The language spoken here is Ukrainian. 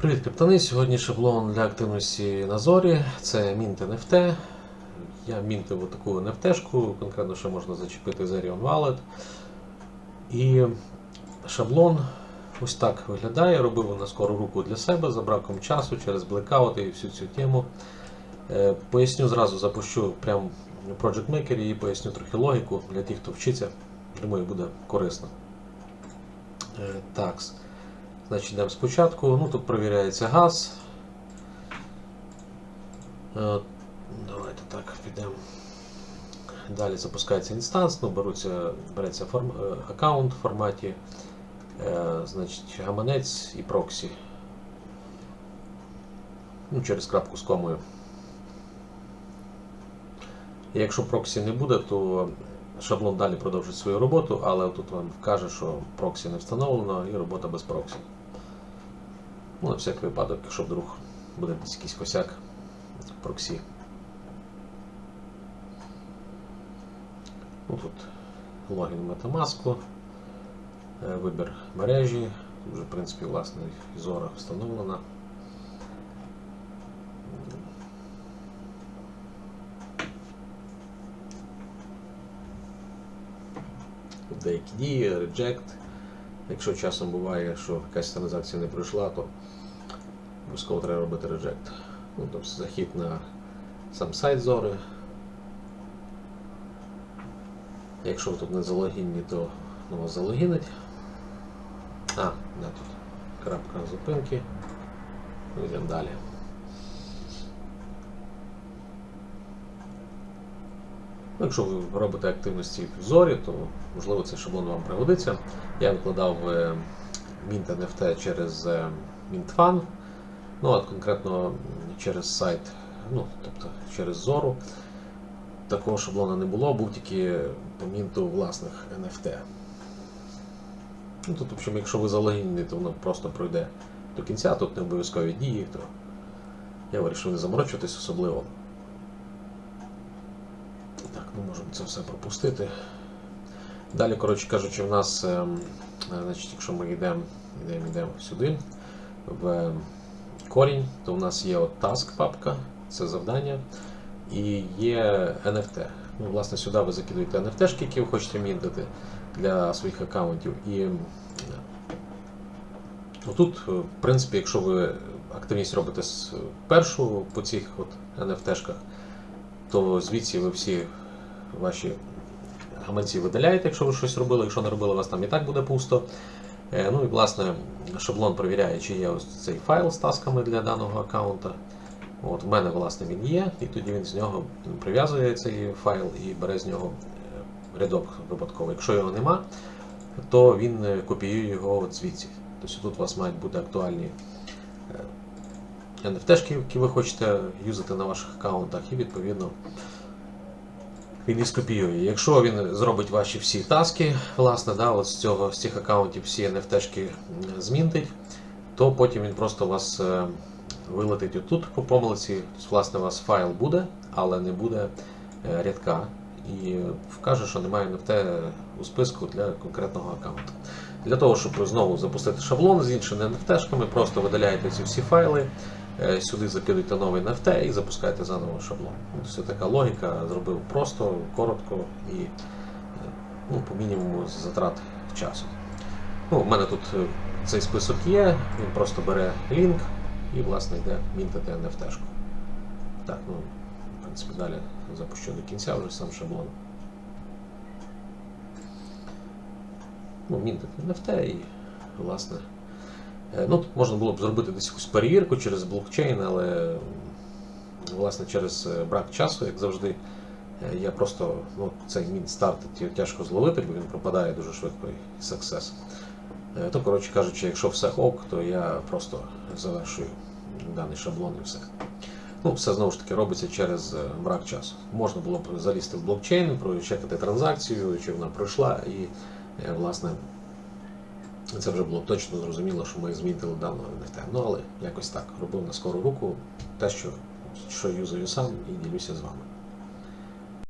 Привіт, криптони. Сьогодні шаблон для активності на зорі. Це Mint NFT. Я мінтив таку NFT-шку, конкретно ще можна зачепити Zerion Wallet. І шаблон ось так виглядає. Робив на скору руку для себе за браком часу через блекаути і всю цю тему. Е, Поясню зразу, запущу прямо в Project Maker і поясню трохи логіку для тих, хто вчиться. Думаю, буде корисно. Е, Такс. Значить, йдемо спочатку. Ну, тут перевіряється газ. Е, Давайте так, підемо. Далі запускається інстанс, ну, беруться, береться форм, е, аккаунт в форматі, е, значить, гаманець і проксі. Ну, через крапку з комою. Якщо проксі не буде, то шаблон далі продовжить свою роботу, але тут вам вкаже, що проксі не встановлено і робота без проксі. Ну, на всяк випадок, якщо вдруг буде якийсь косяк проксі. Ну, тут логін Metamask, е, вибір мережі. Тут вже, в принципі, власне, Zora встановлена. Деякі дії, reject. Якщо часом буває, що якась транзакція не пройшла, то обов'язково треба робити reject. Ну, тобто захід на сам сайт Зори. Якщо ви тут не залогінні, то ну, вас залогінить. А, да, тут. Крапка зупинки. Йдемо далі. Ну, якщо ви робите активності в зорі, то можливо цей шаблон вам пригодиться. Я викладав е, Mint NFT через е, MintFun, ну а конкретно через сайт, ну, тобто через Зору. Такого шаблона не було, був тільки по мінту власних NFT. Ну, тут, в общем, якщо ви залогінені, то воно просто пройде до кінця, тут не обов'язкові дії, то я вирішив не заморочуватись особливо. Ну можемо це все пропустити. Далі, коротше кажучи, в нас, ем, е, значить, якщо ми йдемо йдемо, йдемо сюди, в корінь, то в нас є от task папка, це завдання, і є NFT. Ну, власне, сюди ви закидуєте NFT, які ви хочете мінтити для своїх аккаунтів. І м, Тут, в принципі, якщо ви активність робите з першу по цих от NFT-шках, то звідси ви всі ваші гаманці видаляєте, якщо ви щось робили, якщо не робили, у вас там і так буде пусто. Е, Ну і власне шаблон перевіряє, чи є ось цей файл з тасками для даного аккаунта. От, в мене власне він є, і тоді він з нього прив'язує цей файл і бере з нього е, рядок випадково. Якщо його нема, то він е, копіює його звідси. Тобто тут у вас мають бути актуальні е, NFT, які ви хочете юзати на ваших аккаунтах, і відповідно він і скопіює. Якщо він зробить ваші всі таски, власне, да, от з, цього, з цих аккаунтів всі NFT-шки змінтить, то потім він просто вас е, вилетить отут по помилці. Власне, у вас файл буде, але не буде е, рядка. І вкаже, що немає NFT у списку для конкретного аккаунту. Для того, щоб знову запустити шаблон з іншими NFT-шками, просто видаляєте ці всі файли, сюди закидуєте новий NFT і запускаєте заново шаблон. Ось така логіка зробив просто, коротко і е, ну, по мінімуму затрат часу. Ну, У мене тут е, цей список є, він просто бере лінк і власне йде мінтити NFT-шку. Так, ну, в принципі, далі запущу до кінця вже сам шаблон. Ну, мінтити NFT і, власне. Е, Ну, тут можна було б зробити десь якусь перевірку через блокчейн, але власне через е, брак часу, як завжди, е, я просто ну, цей мін старт тяжко зловити, бо він пропадає дуже швидко і. Е, То, коротше кажучи, якщо все ок, то я просто завершую даний шаблон і все. Ну, все знову ж таки робиться через брак часу. Можна було б залізти в блокчейн, прочекати транзакцію, чи вона пройшла, і власне це вже було точно зрозуміло, що ми змінили давно NFT. Ну але якось так робив на скору руку те, що, що юзаю сам і ділюся з вами.